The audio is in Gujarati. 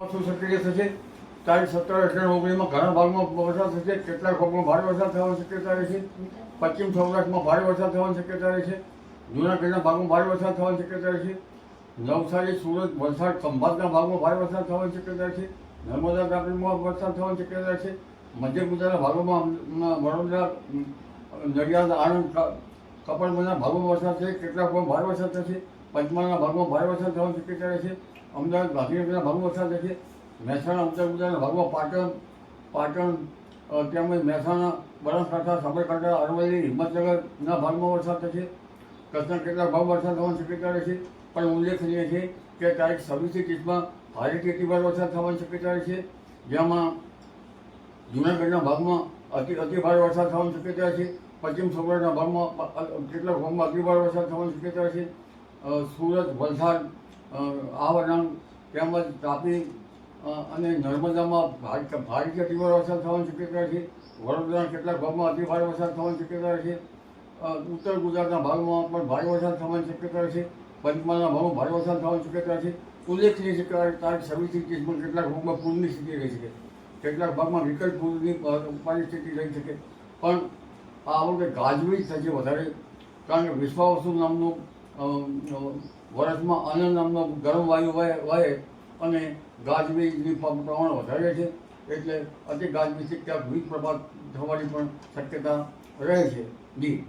સક્રિય થશે. તારીખ સત્તર અઢાર ઓગણીસમાં ઘણા ભાગમાં વરસાદ થશે. કેટલાક ભાગમાં ભારે વરસાદ થવાની શક્યતા રહે છે. પશ્ચિમ સૌરાષ્ટ્રમાં ભારે વરસાદ થવાની શક્યતા રહે છે. જૂનાગઢના ભાગમાં ભારે વરસાદ થવાની શક્યતા રહે છે. નવસારી, સુરત, વલસાડ ખંભાતના ભાગમાં ભારે વરસાદ થવાની શક્યતા છે. નર્મદા તાપીમાં વરસાદ થવાની શક્યતા છે. મધ્ય ગુજરાતના ભાગોમાં વડોદરા નડિયાદ, આણંદ, ક- કપડવંજના ભાગોમાં વરસાદ થશે કેટલાક ભાગમાં ભારે વરસાદ થશે. પંચમહાલના ભાગમાં ભારે વરસાદ થવાની શક્યતા રહે છે. અમદાવાદ ગાંધીનગરના ભાગમાં વરસાદ છે. મહેસાણા, ઉત્તર ભાગમાં પાટણ પાટણ તેમજ મહેસાણા, બનાસકાંઠા, સાબરકાંઠા, અરવલ્લી, હિંમતનગરના ભાગમાં વરસાદ થશે. કચ્છના કેટલાક ભાગ વરસાદ થવાની શક્યતા રહે છે પણ ઉલ્લેખનીય છે કે તારીખ છવ્વીસથી ત્રીસમાં ભારેથી અતિભારે વરસાદ થવાની શક્યતા રહે છે જેમાં જૂનાગઢના ભાગમાં અતિ અતિ ભારે વરસાદ થવાની શક્યતા છે પશ્ચિમ સૌરાષ્ટ્રના ભાગમાં કેટલાક ભાગમાં અતિ ભારે વરસાદ થવાની શક્યતા છે સુરત, વલસાડ આહવાડામ તેમજ તાપી અને નર્મદામાં ભારે ભારેથી અતિ ભારે વરસાદ થવાની શક્યતા છે. વડોદરાના કેટલાક ભાગમાં અતિ ભારે વરસાદ થવાની શક્યતા છે. ઉત્તર ગુજરાતના ભાગમાં પણ ભારે વરસાદ થવાની શક્યતા છે. પંચમહાલના ભાગમાં ભારે વરસાદ થવાની શક્યતા છે. ઉલ્લેખનીય છે કે તારીખ છવ્વીસથી ત્રીસમાં કેટલાક ભાગમાં પૂરની સ્થિતિ રહી શકે. કેટલાક ભાગમાં વિકલ્પ પૂરની પરિસ્થિતિ રહી શકે. પણ આ વખતે ગાજવીજ થશે વધારે. કારણ કે વિશ્વાવસુ નામનું અ, અ, વર્ષમાં આનંદ નામનો ગરમ વાયુ વહે અને ગાજવીજની પ્રમાણ વધારે છે. એટલે અતિ ગાજવીજથી ક્યાંક વીજ પ્રભાત થવાની પણ શક્યતા રહે છે. જી.